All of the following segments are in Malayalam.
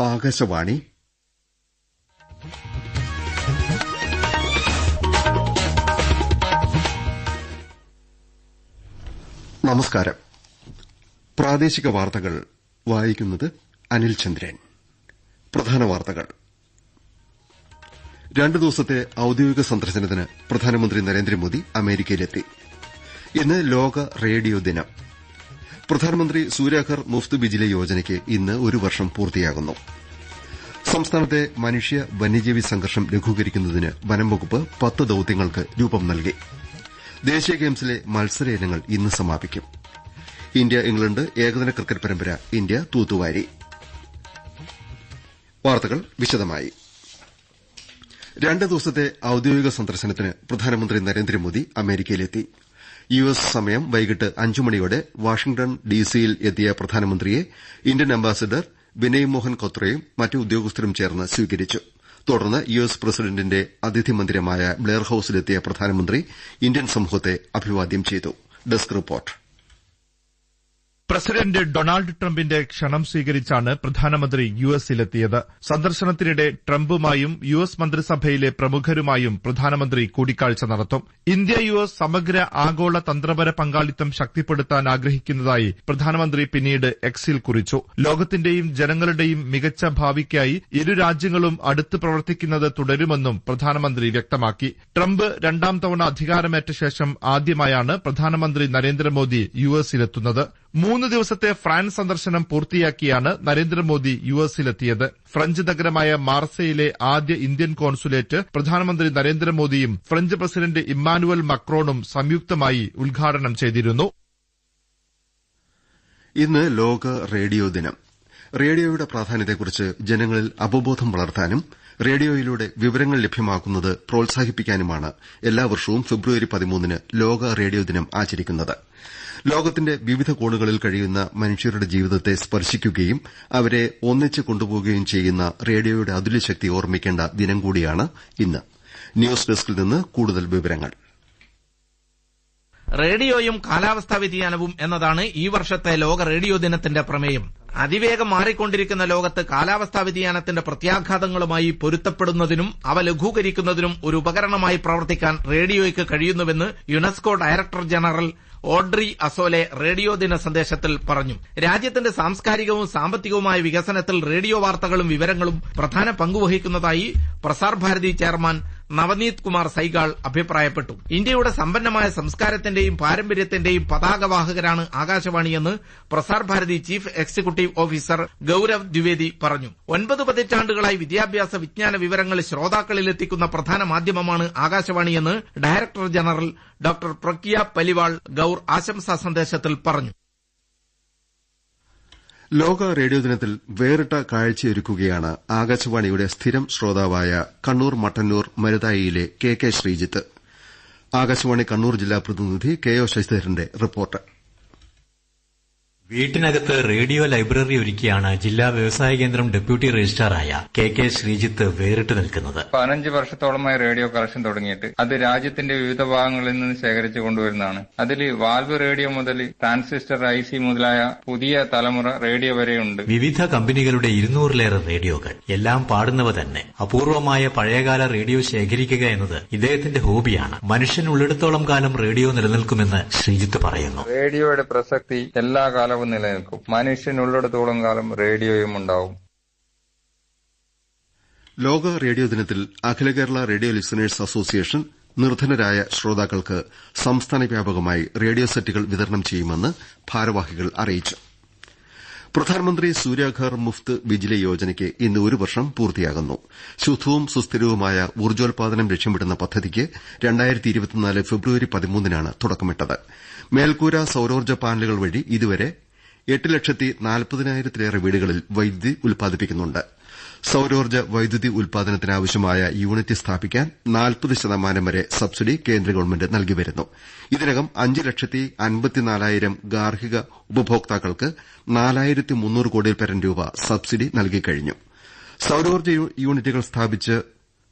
ആകാശവാണി. നമസ്കാരം. പ്രാദേശിക വാർത്തകൾ വായിക്കുന്നത് അനിൽ ചന്ദ്രൻ. പ്രധാന വാർത്തകൾ. രണ്ടു ദിവസത്തെ ഔദ്യോഗിക സന്ദർശനത്തിന് പ്രധാനമന്ത്രി നരേന്ദ്രമോദി അമേരിക്കയിലെത്തി. ഇന്ന് ലോക റേഡിയോ ദിനം. പ്രധാനമന്ത്രി സൂര്യാഘർ മുഫ്ത് ബിജിലി യോജനയ്ക്ക് ഇന്ന് ഒരു വർഷം പൂർത്തിയാകുന്നു. സംസ്ഥാനത്തെ മനുഷ്യ വന്യജീവി സംഘർഷം ലഘൂകരിക്കുന്നതിന് വനംവകുപ്പ് പത്ത് ദൌത്യങ്ങൾക്ക് രൂപം നൽകി. ദേശീയ ഗെയിംസിലെ മത്സര ഇനങ്ങൾ ഇന്ന് സമാപിക്കും. ഇന്ത്യ ഇംഗ്ലണ്ട് ഏകദിന ക്രിക്കറ്റ് പരമ്പര ഇന്ത്യ തൂത്തുവാരി. വാർത്തകൾ വിശദമായി. രണ്ട് ദിവസത്തെ ഔദ്യോഗിക സന്ദർശനത്തിന് പ്രധാനമന്ത്രി നരേന്ദ്രമോദി അമേരിക്കയിലെത്തി. യു എസ് സമയം വൈകിട്ട് അഞ്ചു മണിയോടെ വാഷിംഗ്ടൺ ഡിസിയിൽ എത്തിയ പ്രധാനമന്ത്രിയെ ഇന്ത്യൻ അംബാസിഡർ വിനയ് മോഹൻ കൊത്രയും മറ്റ് ഉദ്യോഗസ്ഥരും ചേർന്ന് സ്വീകരിച്ചു. തുടർന്ന് യു എസ് പ്രസിഡന്റിന്റെ അതിഥി മന്ദിരമായ ബ്ലെയർ ഹൌസിലെത്തിയ പ്രധാനമന്ത്രി ഇന്ത്യൻ സമൂഹത്തെ അഭിവാദ്യം ചെയ്തു. Desk report. പ്രസിഡന്റ് ഡൊണാൾഡ് ട്രംപിന്റെ ക്ഷണം സ്വീകരിച്ചാണ് പ്രധാനമന്ത്രി യു എസിലെത്തിയത്. സന്ദർശനത്തിനിടെ ട്രംപുമായും യു എസ് മന്ത്രിസഭയിലെ പ്രമുഖരുമായും പ്രധാനമന്ത്രി കൂടിക്കാഴ്ച നടത്തും. ഇന്ത്യ യു എസ് സമഗ്ര ആഗോള തന്ത്രപര പങ്കാളിത്തം ശക്തിപ്പെടുത്താൻ ആഗ്രഹിക്കുന്നതായി പ്രധാനമന്ത്രി പിന്നീട് എക്സിൽ കുറിച്ചു. ലോകത്തിന്റെയും ജനങ്ങളുടെയും മികച്ച ഭാവിക്കായി ഇരു രാജ്യങ്ങളും അടുത്ത് പ്രവർത്തിക്കുന്നത് തുടരുമെന്നും പ്രധാനമന്ത്രി വ്യക്തമാക്കി. ട്രംപ് രണ്ടാം തവണ അധികാരമേറ്റ ശേഷം ആദ്യമായാണ് പ്രധാനമന്ത്രി നരേന്ദ്രമോദി യു എസിലെത്തുന്നത്. മൂന്ന് ദിവസത്തെ ഫ്രാൻസ് സന്ദർശനം പൂർത്തിയാക്കിയാണ് നരേന്ദ്രമോദി യു എസിലെത്തിയത്. ഫ്രഞ്ച് നഗരമായ മാർസയിലെ ആദ്യ ഇന്ത്യൻ കോൺസുലേറ്റ് പ്രധാനമന്ത്രി നരേന്ദ്രമോദിയും ഫ്രഞ്ച് പ്രസിഡന്റ് ഇമ്മാനുവൽ മക്രോണും സംയുക്തമായി ഉദ്ഘാടനം ചെയ്തിരുന്നു. ഇന്ന് ലോക റേഡിയോ ദിനം. റേഡിയോയുടെ പ്രാധാന്യത്തെക്കുറിച്ച് ജനങ്ങളിൽ അവബോധം വളർത്താനും റേഡിയോയിലൂടെ വിവരങ്ങൾ ലഭ്യമാക്കുന്നത് പ്രോത്സാഹിപ്പിക്കാനുമാണ് എല്ലാ വർഷവും ഫെബ്രുവരി പതിമൂന്നിന് ലോക റേഡിയോ ദിനം ആചരിക്കുന്നത്. ലോകത്തിന്റെ വിവിധ കോണുകളിൽ കഴിയുന്ന മനുഷ്യരുടെ ജീവിതത്തെ സ്പർശിക്കുകയും അവരെ ഒന്നിച്ച് കൊണ്ടുപോകുകയും ചെയ്യുന്ന റേഡിയോയുടെ അതുല്യശക്തി ഓർമ്മിക്കേണ്ട ദിനം കൂടിയാണ് ഇന്ന്. ന്യൂസ് ഡെസ്കിൽ നിന്ന് കൂടുതൽ വിവരങ്ങൾ. റേഡിയോയും കാലാവസ്ഥാ വ്യതിയാനവും എന്നതാണ് ഈ വർഷത്തെ ലോക റേഡിയോ ദിനത്തിന്റെ പ്രമേയം. അതിവേഗം മാറിക്കൊണ്ടിരിക്കുന്ന ലോകത്ത് കാലാവസ്ഥാ വ്യതിയാനത്തിന്റെ പ്രത്യാഘാതങ്ങളുമായി പൊരുത്തപ്പെടുന്നതിനും അവ ലഘൂകരിക്കുന്നതിനും ഒരു ഉപകരണമായി പ്രവർത്തിക്കാൻ റേഡിയോയ്ക്ക് കഴിയുന്നുവെന്ന് UNESCO director general Audrey Azoulay radio ദിന സന്ദേശത്തിൽ പറഞ്ഞു. രാജ്യത്തിന്റെ സാംസ്കാരികവും സാമ്പത്തികവുമായ വികസനത്തിൽ റേഡിയോ വാർത്തകളും വിവരങ്ങളും പ്രധാന പങ്കുവഹിക്കുന്നതായി പ്രസാർഭാരതി ചെയർമാൻ നവനീത് കുമാർ സൈഗാൾ അഭിപ്രായപ്പെട്ടു. ഇന്ത്യയുടെ സമ്പന്നമായ സംസ്കാരത്തിന്റെയും പാരമ്പര്യത്തിന്റെയും പതാകവാഹകരാണ് ആകാശവാണിയെന്ന് Prasar Bharati chief executive officer Gaurav Dwivedi പറഞ്ഞു. ഒൻപത് പതിറ്റാണ്ടുകളായി വിദ്യാഭ്യാസ വിജ്ഞാന വിവരങ്ങൾ ശ്രോതാക്കളിൽ എത്തിക്കുന്ന പ്രധാന മാധ്യമമാണ് ആകാശവാണിയെന്ന് director general doctor Pragya Paliwal Gaur ആശംസാ സന്ദേശത്തിൽ പറഞ്ഞു. ലോക റേഡിയോ ദിനത്തിൽ വേറിട്ട കാഴ്ചയൊരുക്കുകയാണ് ആകാശവാണിയുടെ സ്ഥിരം ശ്രോതാവായ കണ്ണൂർ മട്ടന്നൂർ മരുതായിയിലെ കെ കെ ശ്രീജിത്ത്. ആകാശവാണി കണ്ണൂർ ജില്ലാ പ്രതിനിധി കെ ഒ ശശിധരന്റെ റിപ്പോർട്ട്. വീട്ടിനകത്ത് റേഡിയോ ലൈബ്രറി ഒരുക്കിയാണ് ജില്ലാ വ്യവസായ കേന്ദ്രം ഡെപ്യൂട്ടി രജിസ്ട്രാറായ കെ കെ ശ്രീജിത്ത് വേറിട്ട് നിൽക്കുന്നത്. പതിനഞ്ച് വർഷത്തോളമായി റേഡിയോ കളക്ഷൻ തുടങ്ങിയിട്ട് അത് രാജ്യത്തിന്റെ വിവിധ ഭാഗങ്ങളിൽ നിന്ന് ശേഖരിച്ചു കൊണ്ടുവരുന്നതാണ്. അതിൽ വാൽവ് റേഡിയോ മുതൽ ട്രാൻസിസ്റ്റർ ഐ സി മുതലായ പുതിയ തലമുറ റേഡിയോ വരെയുണ്ട്. വിവിധ കമ്പനികളുടെ ഇരുന്നൂറിലേറെ റേഡിയോകൾ എല്ലാം പാടുന്നവ തന്നെ. അപൂർവമായ പഴയകാല റേഡിയോ ശേഖരിക്കുക എന്നത് ഇദ്ദേഹത്തിന്റെ ഹോബിയാണ്. മനുഷ്യൻ ഉള്ളിടത്തോളം കാലം റേഡിയോ നിലനിൽക്കുമെന്ന് ശ്രീജിത്ത് പറയുന്നു. റേഡിയോയുടെ പ്രസക്തി എല്ലാ കാലവും നിലനിൽക്കും. മനുഷ്യനുള്ളിടത്തോളം കാലം റേഡിയോയും ഉണ്ടാവും. ലോക റേഡിയോ ദിനത്തിൽ Akhila Kerala radio listeners association നിർധനരായ ശ്രോതാക്കൾക്ക് സംസ്ഥാന വ്യാപകമായി റേഡിയോ സെറ്റുകൾ വിതരണം ചെയ്യുമെന്ന് ഭാരവാഹികൾ അറിയിച്ചു. പ്രധാനമന്ത്രി സൂര്യാഘർ മുഫ്ത് ബിജിലി യോജനയ്ക്ക് ഇന്ന് ഒരു വർഷം പൂർത്തിയാകുന്നു. ശുദ്ധവും സുസ്ഥിരവുമായ ഊർജോൽപാദനം ലക്ഷ്യമിടുന്ന പദ്ധതിക്ക് ഫെബ്രുവരി പതിമൂന്നിനാണ് തുടക്കമിട്ടത്. മേൽക്കൂര സൌരോർജ പാനലുകൾ വഴി ഇതുവരെ എട്ട് ലക്ഷത്തി നാൽപ്പതിനായിരത്തിലേറെ വീടുകളിൽ വൈദ്യുതി ഉൽപ്പാദിപ്പിക്കുന്നുണ്ട്. സൌരോർജ വൈദ്യുതി ഉൽപ്പാദനത്തിനാവശ്യമായ യൂണിറ്റ് സ്ഥാപിക്കാൻ നാൽപ്പത് ശതമാനം വരെ സബ്സിഡി കേന്ദ്ര ഗവൺമെന്റ് നൽകിവരുന്നു. ഇതിനകം അഞ്ച് ലക്ഷത്തി അൻപത്തിനാലായിരം ഗാർഹിക ഉപഭോക്താക്കൾക്ക് നാലായിരത്തി മുന്നൂറ് കോടിയിൽപ്പരം രൂപ സബ്സിഡി നൽകിക്കഴിഞ്ഞു. സൌരോർജ യൂണിറ്റുകൾ സ്ഥാപിച്ച്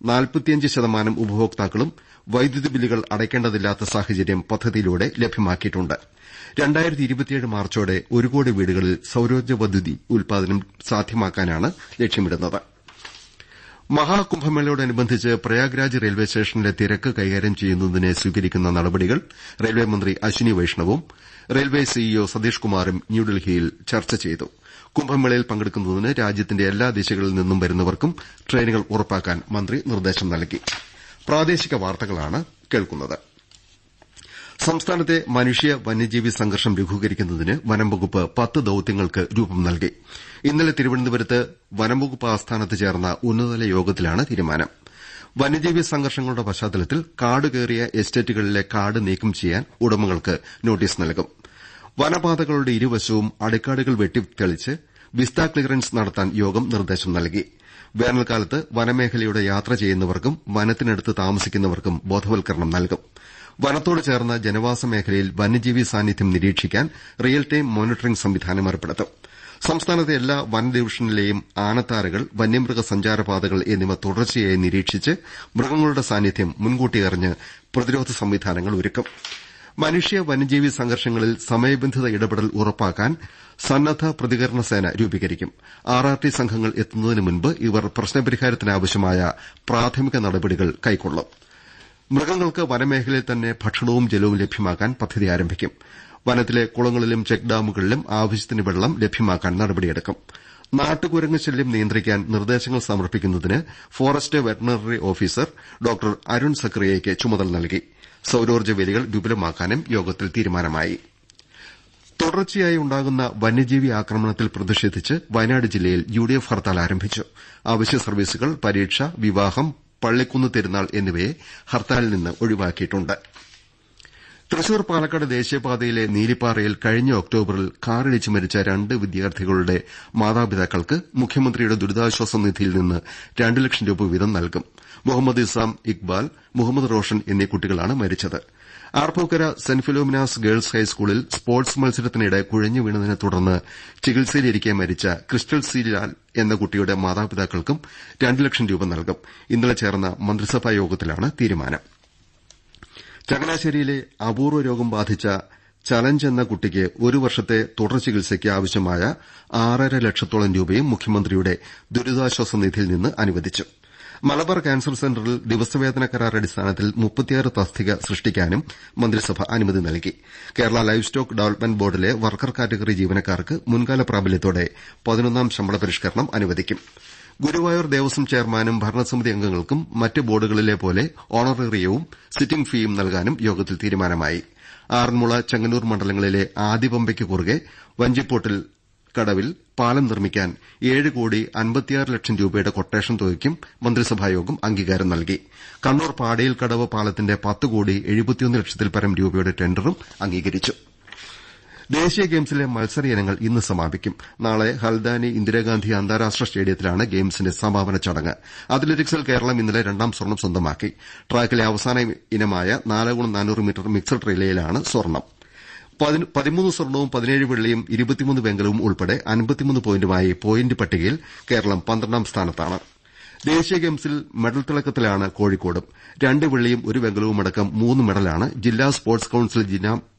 നാൽപ്പത്തിയഞ്ച് ശതമാനം ഉപഭോക്താക്കളും വൈദ്യുതി ബില്ലുകൾ അടയ്ക്കേണ്ടതില്ലാത്ത സാഹചര്യം പദ്ധതിയിലൂടെ ലഭ്യമാക്കിയിട്ടുണ്ട്. മാർച്ചോടെ ഒരു കോടി വീടുകളിൽ സൌരോർജ വൈദ്യുതി ഉൽപാദനം സാധ്യമാക്കാനാണ് ലക്ഷ്യമിടുന്നത്. മഹാകുംഭമേളയോടനുബന്ധിച്ച് പ്രയാഗ്രാജ് റെയിൽവേ സ്റ്റേഷനിലെ തിരക്ക് കൈകാര്യം ചെയ്യുന്നതിന് സ്വീകരിക്കുന്ന നടപടികൾ റെയിൽവേ മന്ത്രി അശ്വിനി വൈഷ്ണവും റെയിൽവേ സിഇഒ സതീഷ് കുമാറും ന്യൂഡൽഹിയിൽ ചർച്ച ചെയ്തു. കുംഭമേളയിൽ പങ്കെടുക്കുന്നതിന് രാജ്യത്തിന്റെ എല്ലാ ദിശകളിൽ നിന്നും വരുന്നവർക്കും ട്രെയിനുകൾ ഉറപ്പാക്കാൻ മന്ത്രി നിർദ്ദേശം നൽകി സംസ്ഥാനത്തെ മനുഷ്യ വന്യജീവി സംഘർഷം ലഘൂകരിക്കുന്നതിന് വനംവകുപ്പ് പത്ത് ദൌത്യങ്ങൾക്ക് രൂപം നൽകി. ഇന്നലെ തിരുവനന്തപുരത്ത് വനംവകുപ്പ് ആസ്ഥാനത്ത് ചേർന്ന ഉന്നതതല യോഗത്തിലാണ് തീരുമാനം. വന്യജീവി സംഘർഷങ്ങളുടെ പശ്ചാത്തലത്തിൽ കാട് കയറിയ എസ്റ്റേറ്റുകളിലെ കാട് നീക്കം ചെയ്യാൻ ഉടമകൾക്ക് നോട്ടീസ് നൽകും. വനപാതകളുടെ ഇരുവശവും അടിക്കാടുകൾ വെട്ടിത്തെളിച്ച് വിസ്ത ക്ലിയറൻസ് നടത്താൻ യോഗം നിർദ്ദേശം നൽകി. വേനൽക്കാലത്ത് വനമേഖലയുടെ യാത്ര ചെയ്യുന്നവർക്കും വനത്തിനടുത്ത് താമസിക്കുന്നവർക്കും ബോധവൽക്കരണം നൽകും. വനത്തോട് ചേർന്ന ജനവാസ മേഖലയിൽ വന്യജീവി സാന്നിധ്യം നിരീക്ഷിക്കാൻ റിയൽ ടൈം മോണിറ്ററിംഗ് സംവിധാനം ഏർപ്പെടുത്തും. സംസ്ഥാനത്തെ എല്ലാ വന ഡിവിഷനിലെയും ആനത്താരകൾ വന്യമൃഗ സഞ്ചാരപാതകൾ എന്നിവ തുടർച്ചയായി നിരീക്ഷിച്ച് മൃഗങ്ങളുടെ സാന്നിധ്യം മുൻകൂട്ടി അറിഞ്ഞ് പ്രതിരോധ സംവിധാനങ്ങൾ ഒരുക്കും. മനുഷ്യ വന്യജീവി സംഘർഷങ്ങളിൽ സമയബന്ധിത ഇടപെടൽ ഉറപ്പാക്കാൻ സന്നദ്ധ പ്രതികരണ സേന രൂപീകരിക്കും. ആർ ആർ ടി സംഘങ്ങൾ എത്തുന്നതിന് മുൻപ് ഇവർ പ്രശ്നപരിഹാരത്തിനാവശ്യമായ പ്രാഥമിക നടപടികൾ കൈക്കൊള്ളും. മൃഗങ്ങൾക്ക് വനമേഖലയിൽ തന്നെ ഭക്ഷണവും ജലവും ലഭ്യമാക്കാൻ പദ്ധതി ആരംഭിക്കും. വനത്തിലെ കുളങ്ങളിലും ചെക്ക് ഡാമുകളിലും ആവശ്യത്തിന് വെള്ളം ലഭ്യമാക്കാൻ നടപടിയെടുക്കും. നാട്ടുകുരങ്ങ് ശല്യം നിയന്ത്രിക്കാൻ നിർദ്ദേശങ്ങൾ സമർപ്പിക്കുന്നതിന് forest veterinary officer doctor Arun സക്രിയയ്ക്ക് ചുമതല നൽകി. സൌരോർജ വേലികൾ വിപുലമാക്കാനും യോഗത്തിൽ തീരുമാനമായി. തുടർച്ചയായി ഉണ്ടാകുന്ന വന്യജീവി ആക്രമണത്തിൽ പ്രതിഷേധിച്ച് വയനാട് ജില്ലയിൽ യുഡിഎഫ് ഹർത്താൽ ആരംഭിച്ചു. അവശ്യ സർവീസുകൾ പരീക്ഷ വിവാഹം പള്ളിക്കുന്ന് തിരുനാൾ എന്നിവയെ ഹർത്താലിൽ നിന്ന് ഒഴിവാക്കിയിട്ടുണ്ട്. തൃശൂർ പാലക്കാട് ദേശീയപാതയിലെ നീലിപ്പാറയിൽ കഴിഞ്ഞ ഒക്ടോബറിൽ കാറിടിച്ച് മരിച്ച രണ്ട് വിദ്യാർത്ഥികളുടെ മാതാപിതാക്കൾക്ക് മുഖ്യമന്ത്രിയുടെ ദുരിതാശ്വാസ നിധിയിൽ നിന്ന് രണ്ട് ലക്ഷം രൂപ വീതം നൽകും. മുഹമ്മദ് ഇസാം ഇക്ബാൽ മുഹമ്മദ് റോഷൻ എന്നീ കുട്ടികളാണ് മരിച്ചത്. ആർപ്പൂക്കര സെന്റ് ഫിലോമിനാസ് ഗേൾസ് ഹൈസ്കൂളിൽ സ്പോർട്സ് മത്സരത്തിനിടെ കുഴഞ്ഞു വീണതിനെ തുടർന്ന് ചികിത്സയിലിരിക്കെ മരിച്ച ക്രിസ്റ്റൽ സി ലാൽ എന്ന കുട്ടിയുടെ മാതാപിതാക്കൾക്കും രണ്ട് ലക്ഷം രൂപ നൽകും. ഇന്നലെ ചേർന്ന മന്ത്രിസഭാ യോഗത്തിലാണ് തീരുമാനം. ചങ്ങനാശ്ശേരിയിലെ അപൂർവ രോഗം ബാധിച്ച ചലഞ്ച് എന്ന കുട്ടിക്ക് ഒരു വർഷത്തെ തുടർ ചികിത്സയ്ക്ക് ആവശ്യമായ ആറര ലക്ഷത്തോളം രൂപയും മുഖ്യമന്ത്രിയുടെ ദുരിതാശ്വാസ നിധിയിൽ നിന്ന് അനുവദിച്ചു. മലബാർ കാൻസർ സെന്ററിൽ ദിവസവേതന കരാർ അടിസ്ഥാനത്തിൽ മുപ്പത്തിയാറ് തസ്തിക സൃഷ്ടിക്കാനും മന്ത്രിസഭ അനുമതി നൽകി. കേരള ലൈഫ് സ്റ്റോക്ക് ഡെവലപ്മെന്റ് ബോർഡിലെ വർക്കർ കാറ്റഗറി ജീവനക്കാർക്ക് മുൻകാല പ്രാബല്യത്തോടെ പതിനൊന്നാം ശമ്പള പരിഷ്കരണം അനുവദിക്കും. ഗുരുവായൂർ ദേവസ്വം ചെയർമാനും ഭരണസമിതി അംഗങ്ങൾക്കും മറ്റ് ബോർഡുകളിലെ പോലെ ഓണറേറിയവും സിറ്റിംഗ് ഫീയും നൽകാനും യോഗത്തിൽ തീരുമാനമായി. ആറന്മുള ചെങ്ങന്നൂർ മണ്ഡലങ്ങളിലെ ആദിപമ്പയ്ക്ക് കുറുകെ വഞ്ചിപ്പോട്ടിൽ കടവിൽ പാലം നിർമ്മിക്കാൻ ഏഴ് കോടി അൻപത്തിയാറ് ലക്ഷം രൂപയുടെ കൊട്ടേഷൻ തുകയ്ക്കും മന്ത്രിസഭായോഗം അംഗീകാരം നൽകി. കണ്ണൂർ പാടയിൽ കടവ് പാലത്തിന്റെ പത്ത് കോടി എഴുപത്തിയൊന്ന് ലക്ഷത്തിൽപരം രൂപയുടെ ടെൻഡറും അംഗീകരിച്ചു. ദേശീയ ഗെയിംസിലെ മത്സര ഇനങ്ങൾ ഇന്ന് സമാപിക്കും. നാളെ ഹൽദാനി ഇന്ദിരാഗാന്ധി അന്താരാഷ്ട്ര സ്റ്റേഡിയത്തിലാണ് ഗെയിംസിന്റെ സമാപന ചടങ്ങ്. അത്ലറ്റിക്സിൽ കേരളം ഇന്നലെ രണ്ടാം സ്വർണം സ്വന്തമാക്കി. ട്രാക്കിലെ അവസാന ഇനമായ നാല് ഗുണം നാനൂറ് മീറ്റർ മിക്സഡ് റിലേയിലാണ് സ്വർണം. പതിമൂന്ന് സ്വർണവും പതിനേഴ് വെള്ളിയും ഇരുപത്തിമൂന്ന് വെങ്കലവും ഉൾപ്പെടെ അൻപത്തിമൂന്ന് പോയിന്റുമായി പോയിന്റ് പട്ടികയിൽ കേരളം പന്ത്രണ്ടാം സ്ഥാനത്താണ്. ദേശീയ ഗെയിംസിൽ മെഡൽ തിളക്കത്തിലാണ് കോഴിക്കോടും. രണ്ട് വെള്ളിയും ഒരു വെങ്കലവുമടക്കം മൂന്ന് മെഡലാണ് ജില്ലാ സ്പോർട്സ് കൌൺസിൽ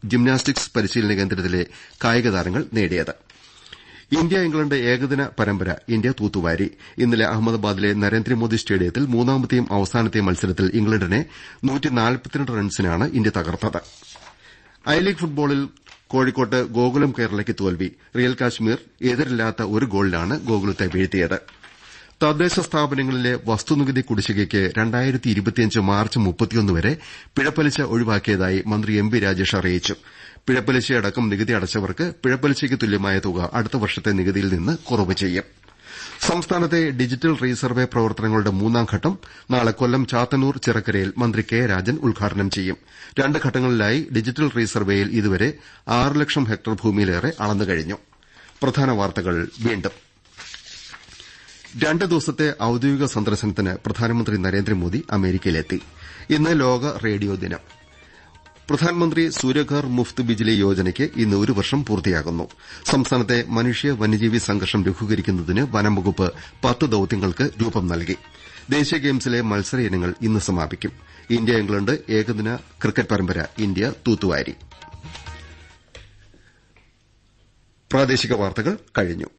ജിംനാസ്റ്റിക്സ് പരിശീലന കേന്ദ്രത്തിലെ കായിക താരങ്ങൾ നേടിയത്. ഇന്ത്യ ഇംഗ്ലണ്ട് ഏകദിന പരമ്പര ഇന്ത്യ തൂത്തുവാരി. ഇന്നലെ അഹമ്മദാബാദിലെ നരേന്ദ്രമോദി സ്റ്റേഡിയത്തിൽ മൂന്നാമത്തെയും അവസാനത്തെയും മത്സരത്തിൽ ഇംഗ്ലണ്ടിനെ റൺസിനാണ് ഇന്ത്യ തകർത്തത്. ഐ ലീഗ് ഫുട്ബോളിൽ കോഴിക്കോട്ട് ഗോകുലം കേരളയ്ക്ക് തോൽവി. റിയൽ കാശ്മീർ എതിരില്ലാത്ത ഒരു ഗോളിനാണ് ഗോകുലത്തെ വീഴ്ത്തിയത്. തദ്ദേശ സ്ഥാപനങ്ങളിലെ വസ്തുനികുതി കുടിശ്ശികയ്ക്ക് രണ്ടായിരത്തി മാർച്ച് വരെ പിഴപ്പലിശ ഒഴിവാക്കിയതായി മന്ത്രി എം വി രാജേഷ് അറിയിച്ചു. പിഴപ്പലിശയടക്കം നികുതി അടച്ചവർക്ക് പിഴപ്പലിശയ്ക്ക് തുല്യമായ തുക അടുത്ത വർഷത്തെ നികുതിയിൽ നിന്ന് കുറവ് ചെയ്യും. സംസ്ഥാനത്തെ ഡിജിറ്റൽ റീസർവേ പ്രവർത്തനങ്ങളുടെ മൂന്നാം ഘട്ടം നാളെ കൊല്ലം ചാത്തന്നൂർ ചിറക്കരയിൽ മന്ത്രി കെ രാജൻ ഉദ്ഘാടനം ചെയ്യും. രണ്ട് ഘട്ടങ്ങളിലായി ഡിജിറ്റൽ റീസർവേയിൽ ഇതുവരെ ആറ് ലക്ഷം ഹെക്ടർ ഭൂമിയിലേറെ അളന്നുകഴിഞ്ഞു രണ്ട് ദിവസത്തെ ഔദ്യോഗിക സന്ദർശനത്തിന് പ്രധാനമന്ത്രി നരേന്ദ്രമോദി അമേരിക്കയിലെത്തി. ഇന്ന് ലോക റേഡിയോ ദിനം. പ്രധാനമന്ത്രി സൂര്യഘാർ മുഫ്ത് ബിജ്ലി യോജനയ്ക്ക് ഇന്ന് ഒരു വർഷം പൂർത്തിയാകുന്നു. സംസ്ഥാനത്തെ മനുഷ്യ വന്യജീവി സംഘർഷം ലഘൂകരിക്കുന്നതിന് വനംവകുപ്പ് പത്ത് ദൌത്യങ്ങൾക്ക് രൂപം നൽകി. ദേശീയ ഗെയിംസിലെ മത്സര ഇനങ്ങൾ ഇന്ന് സമാപിക്കും. ഇന്ത്യ ഇംഗ്ലണ്ട് ഏകദിന ക്രിക്കറ്റ് പരമ്പര ഇന്ത്യ തൂത്തുവാരി.